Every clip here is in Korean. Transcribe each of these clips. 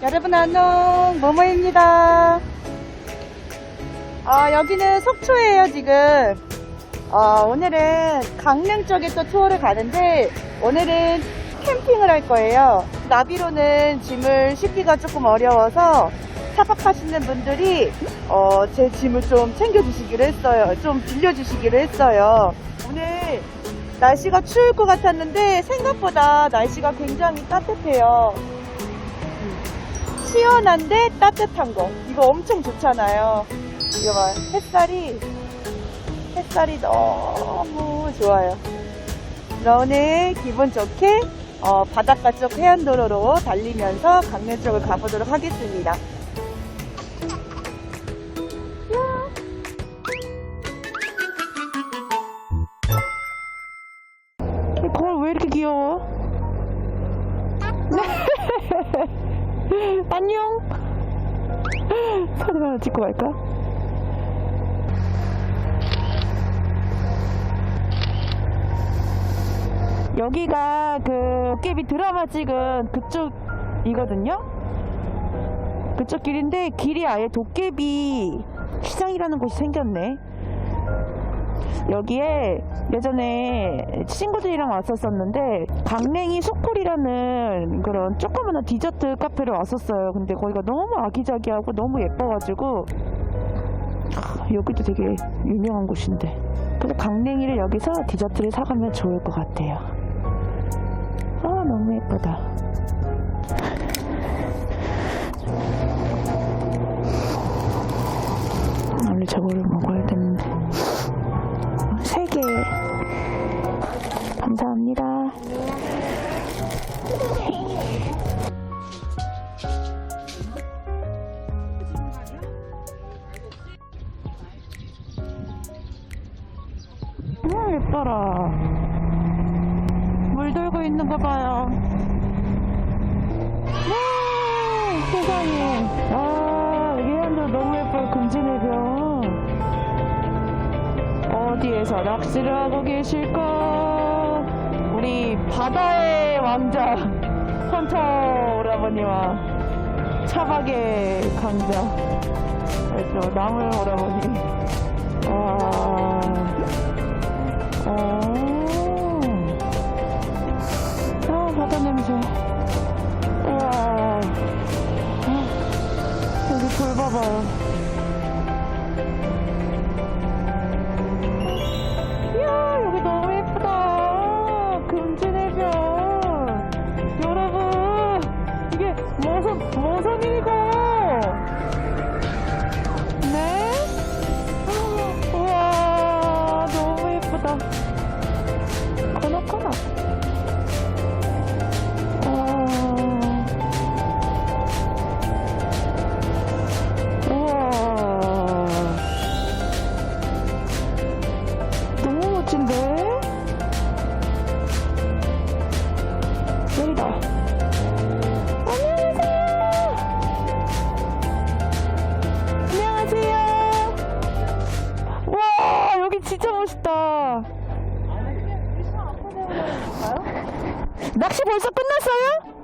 여러분 안녕. 모모입니다. 아, 여기는 속초예요 지금. 어, 오늘은 강릉 쪽에 또 투어를 가는데 오늘은 캠핑을 할 거예요. 나비로는 짐을 싣기가 조금 어려워서 차박하시는 분들이 어, 제 짐을 좀 챙겨주시기로 했어요. 좀 빌려주시기로 했어요. 오늘 날씨가 추울 것 같았는데 생각보다 날씨가 굉장히 따뜻해요 시원한데 따뜻한 거. 이거 엄청 좋잖아요. 이거 봐. 햇살이, 햇살이 너무 좋아요. 나 오늘 기분 좋게, 어, 바닷가 쪽 해안도로로 달리면서 강릉 쪽을 가보도록 하겠습니다. 사진 찍고 갈까? 여기가 그 깨비 드라마 찍은 그쪽이거든요. 그쪽 길인데 길이 아예 도깨비 시장이라는 곳이 생겼네. 여기에 예전에 친구들이랑 왔었었는데 강냉이 소쿨이라는 그런 조그마한 디저트 카페를 왔었어요. 근데 거기가 너무 아기자기하고 너무 예뻐가지고 하, 여기도 되게 유명한 곳인데 그래서 강냉이를 여기서 디저트를 사가면 좋을 것 같아요. 아 너무 예쁘다. 원래 저거를 먹어야 아, 예뻐라. 물 들고 있는 거 봐요. 와, 세상에. 아, 여기 해안도 너무 예뻐요. 금진해변. 어디에서 낚시를 하고 계실까? 우리 바다의 왕자 헌터 오라버니와 차박의 강자 그렇죠 나물 오라버니 와 어. 아 바다 냄새. 우와. 아, 여기 돌 봐봐요 진짜 멋있다. 낚시 벌써 끝났어요?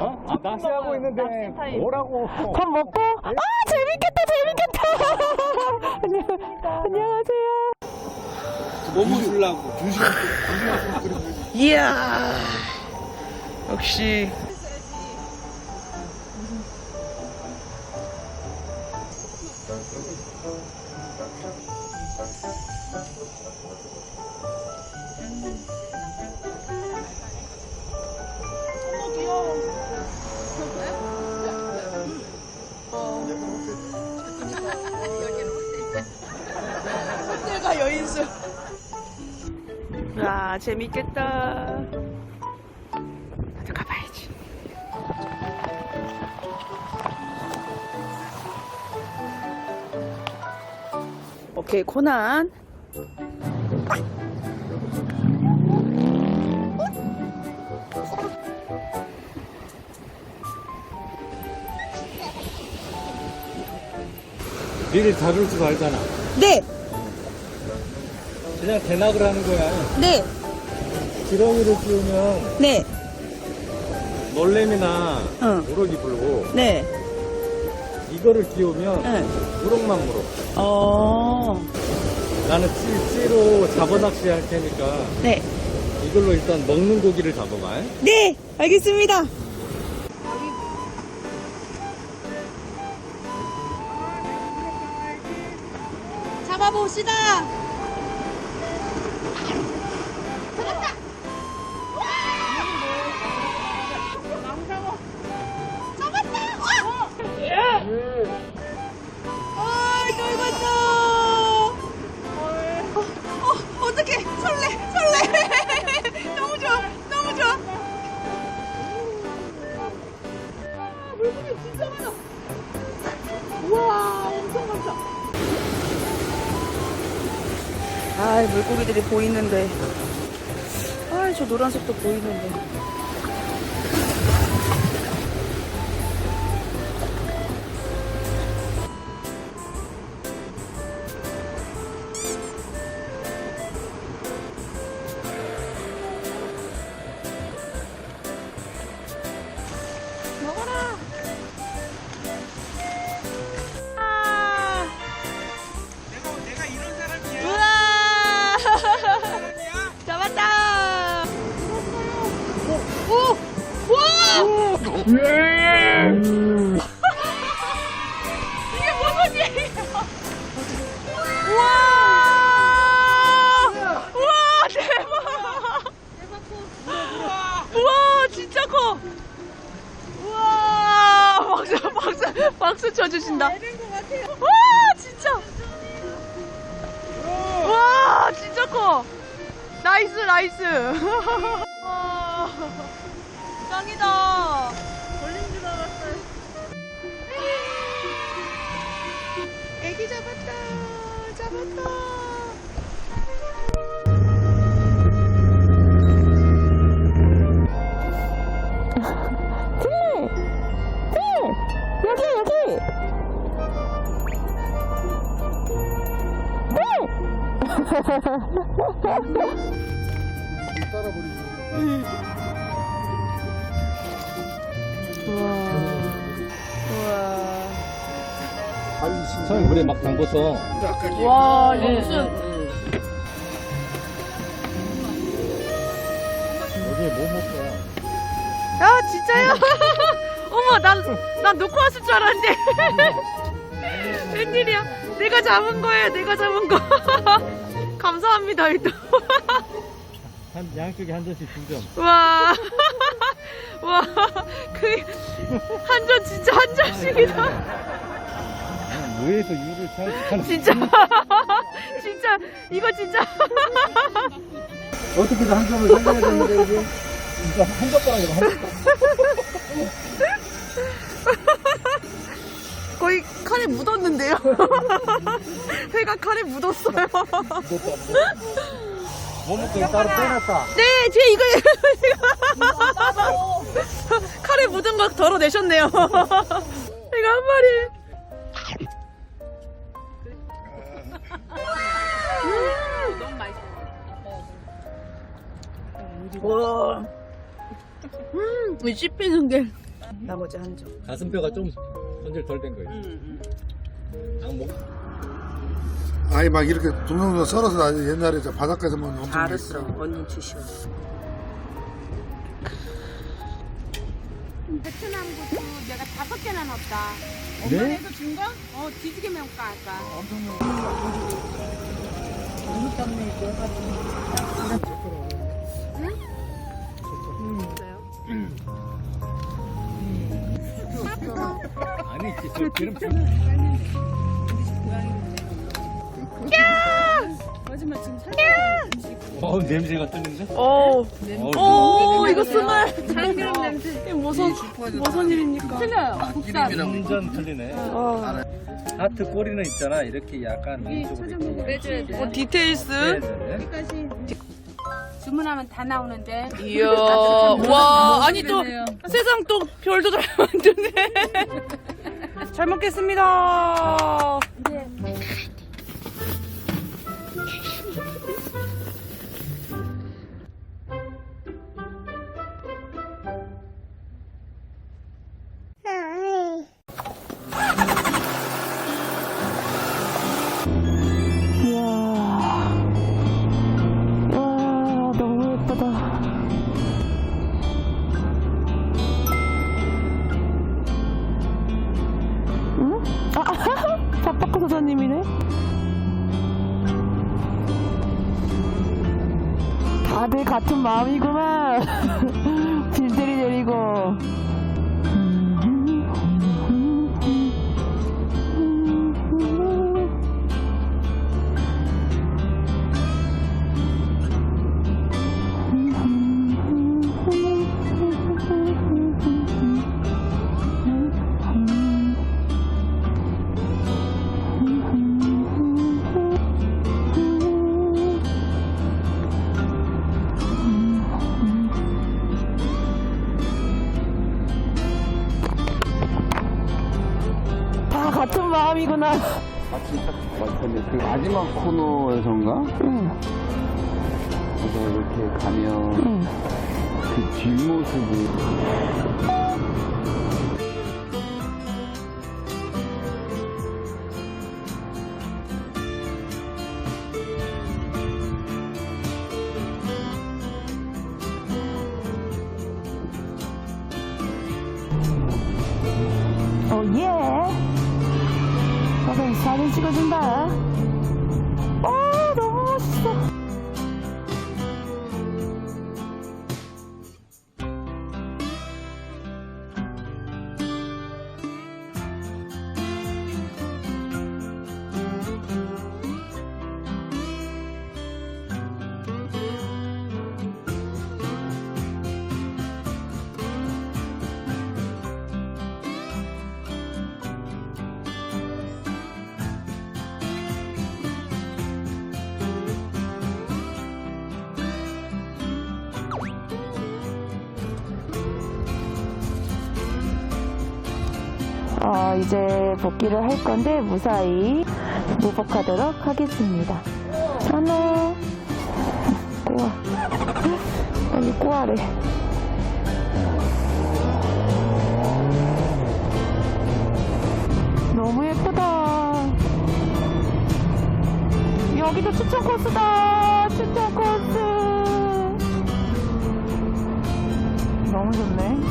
어? 아, 낚시하고 있는데 뭐라고? 밥 먹고? 아, 재밌겠다, 재밌겠다. 안녕, 안녕하세요. 너무 주려고 두 시간 두 시간 그리고 이야 역시 와 재밌겠다. 나도 가봐야지. 오케이 코난. 니를 잡을 줄 알잖아. 네, 그냥 대낙을 하는 거야. 네, 지렁이를 씌우면 네. 놀래미나 응. 우럭이 불고 네. 이거를 키우면 네. 우럭만 물어. 어. 나는 찌, 찌로 잡어 낚시 할 테니까 네. 이걸로 일단 먹는 고기를 잡아봐. 네, 알겠습니다. 잡아봅시다. 우와, 엄청 많다. 아, 물고기들이 보이는데. 아, 저 노란색도 보이는데. 쳐주신다. 와, 진짜! 와 진짜 커. 나이스 나이스. 와 짱이다. 걸린 줄 알았어요. 애기 잡았다 잡았다 처음에 물에 막 담궈서. 와 이거 무슨 여기에 뭐 먹을 거야? 아 진짜요? 어머 난, 난 놓고 왔을 줄 알았는데. 웬일이야? 내가 잡은 거예요 내가 잡은 거 감사합니다 일단 한 양쪽에 한 잔씩 두 점. 와, 와, 그, 한 잔, 진짜 한 잔씩이다. 무에서 유를 찾는 진짜, 진짜, 이거 진짜. 어떻게든 한 점을 살려야 되는데 이게 진짜 한 젓가락이로 한 젓가락. 칼에 묻었는데요. 회가 칼에 묻었어요. 뭐 먹고 따로 빼놨다. 네, 제 이거, 칼에 묻은 거 덜어내셨네요. 이거 한 마리. 너무 맛있어. 와. 음, 이 씹히는 게. 나머지 한 점. 가슴뼈가 좀 손질 덜 된 거예요. 양 먹. 아니 막 이렇게 동동동 썰어서 나 옛날에 저 바닷가에서 먹는 엄청 알았어. 언니 주시오. 베트남 고추 내가 다섯 개나 넣었다. 네? 엄마에서 준 거? 어, 뒤지게 매운까 아까. 아니 저 기름 어 냄새가 뜨는데? 오, 어, 오, 이거 스물. 참기름 냄새. 이게 무슨, 무슨 일입니까? 틀려요. 국산. 완전 틀리네. 어, 하트 꼬리는 있잖아. 이렇게 약간 왼쪽으로 이렇게. 어, 디테일스. 네, 네, 네. 주문하면 다 나오는데. 이야, 와, 아니 또 세상 또 별도 잘 만드네. 잘 먹겠습니다. 같은 마음이구만. 그 마지막 코너에선가? 응, 그래서 이렇게 가면 응. 그 뒷모습이 오, 예. 나도 사진 찍어준다. 오, 어, 이제 복귀를 할 건데 무사히 무복하도록 하겠습니다. 하나, 꼬아. 빨리 꼬아래. 너무 예쁘다. 여기도 추천 코스다. 추천 코스. 너무 좋네.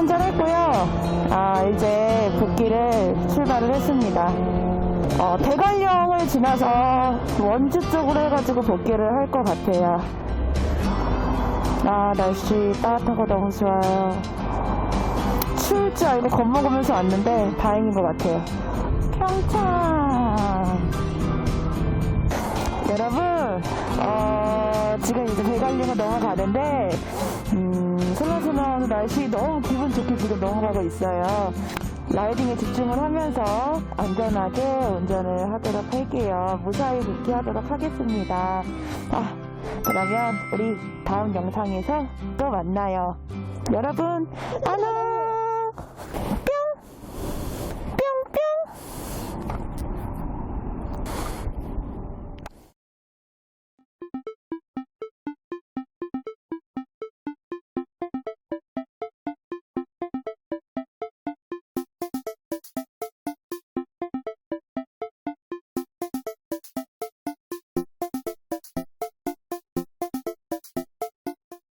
한잔 했고요. 아, 이제 복귀를 출발을 했습니다. 어, 대관령을 지나서 원주 쪽으로 해가지고 복귀를 할 것 같아요. 아, 날씨 따뜻하고 너무 좋아요. 추울 줄 알고 겁먹으면서 왔는데 다행인 것 같아요. 평창! 여러분, 어, 지금 이제 대관령을 넘어가는데, 음, 솔라솔라하는 날씨 너무 기분 좋게 지금 넘어가고 있어요. 라이딩에 집중을 하면서 안전하게 운전을 하도록 할게요. 무사히 복귀하도록 하겠습니다. 아, 그러면 우리 다음 영상에서 또 만나요. 여러분, 안녕!